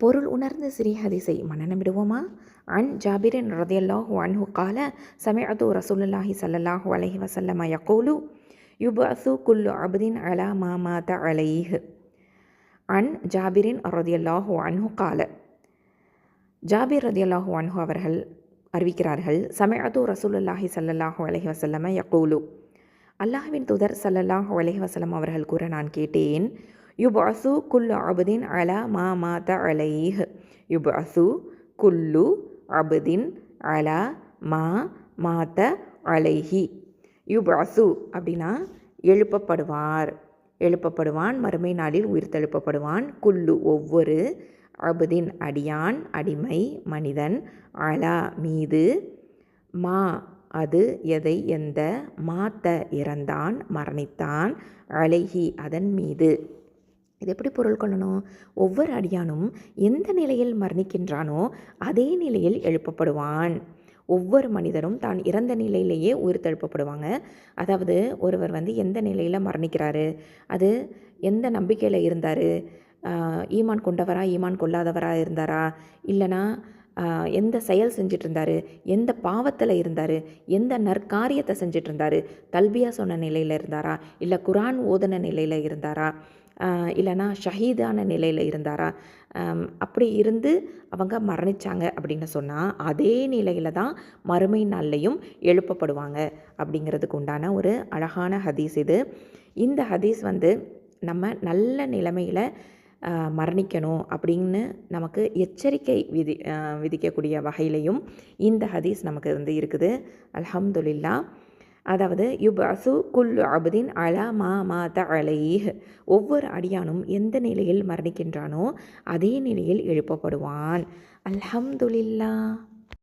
பொருள் உணர்ந்த சிறிய மன்னனம் விடுவோமா? அன் ஜாபிரின் ரதியல்லாஹு அன்ஹு கால சமிஅது ரசூலுல்லாஹி ஸல்லல்லாஹு அலைஹி வஸல்லம யகூலு யுபஅசு குல்லு அபுதீன் அலா மா மாத அலைஹ். அன் ஜாபிரின் ரதியல்லாஹு அன்ஹு கால ஜாபிர் ரதியல்லாஹு அன்ஹு அவர்கள் அறிவிக்கிறார்கள் சமிஅது ரசூலுல்லாஹி சல்லல்லாஹு அலைஹி வஸல்லம யகூலு. அல்லாஹ்வின் தூதர் சல்லல்லாஹு அலஹி வசலம் அவர்கள் கூற நான் கேட்டேன் யுபஅசு குல்லு அபுதின் அலா மா மாத அலைஹ். யுபஅசு குல்லு அபுதின் அலா மா மாத அலைஹி. யுபஅசு அப்படின்னா எழுப்பப்படுவார். எழுப்பப்படுவான் மறுமை நாளில் உயிர்த்தெழுப்பப்படுவான். குல்லு ஒவ்வொரு அபுதின் அடியான் அடிமை மனிதன் அலா மீது. மா அது எதை எந்த? மாத்த இறந்தான் மரணித்தான் அலைஹி அதன் மீது. இது எப்படி பொருள் கொள்ளணும்? ஒவ்வொரு அடியானும் எந்த நிலையில் மரணிக்கின்றானோ அதே நிலையில் எழுப்பப்படுவான். ஒவ்வொரு மனிதரும் தான் இறந்த நிலையிலேயே உயிர்த்தெழுப்பப்படுவாங்க. அதாவது ஒருவர் வந்து எந்த நிலையில் மரணிக்கிறாரு? அது எந்த நம்பிக்கையில் இருந்தார்? ஈமான் கொண்டவரா ஈமான் கொள்ளாதவராக இருந்தாரா? இல்லைனா எந்த செயல் செஞ்சிட்டு இருந்தார் எந்த பாவத்தில் இருந்தார் எந்த நற்காரியத்தை செஞ்சிட்டு இருந்தார் தல்பியா சொன்ன நிலையில் இருந்தாரா இல்லை குரான் ஓதன நிலையில் இருந்தாரா இல்லைனா ஷஹீதான நிலையில் இருந்தாரா அப்படி இருந்து அவங்க மரணித்தாங்க அப்படின்னு சொன்னால் அதே நிலையில் தான் மறுமை நாள்லையும் எழுப்பப்படுவாங்க அப்படிங்கிறதுக்கு உண்டான ஒரு அழகான ஹதீஸ் இது. இந்த ஹதீஸ் வந்து நம்ம நல்ல நிலைமையில் மரணிக்கணும் அப்படின்னு நமக்கு எச்சரிக்கை விதி விதிக்கக்கூடிய வகையிலையும் இந்த ஹதீஸ் நமக்கு வந்து இருக்குது. அல்ஹம்துலில்லா. அதாவது யுப் அசு குல் அபுதீன் அலா மா மா த அலைஹ். ஒவ்வொரு அடியானும் எந்த நிலையில் மரணிக்கின்றானோ அதே நிலையில் எழுப்பப்படுவான். அல்ஹம்துலில்லா.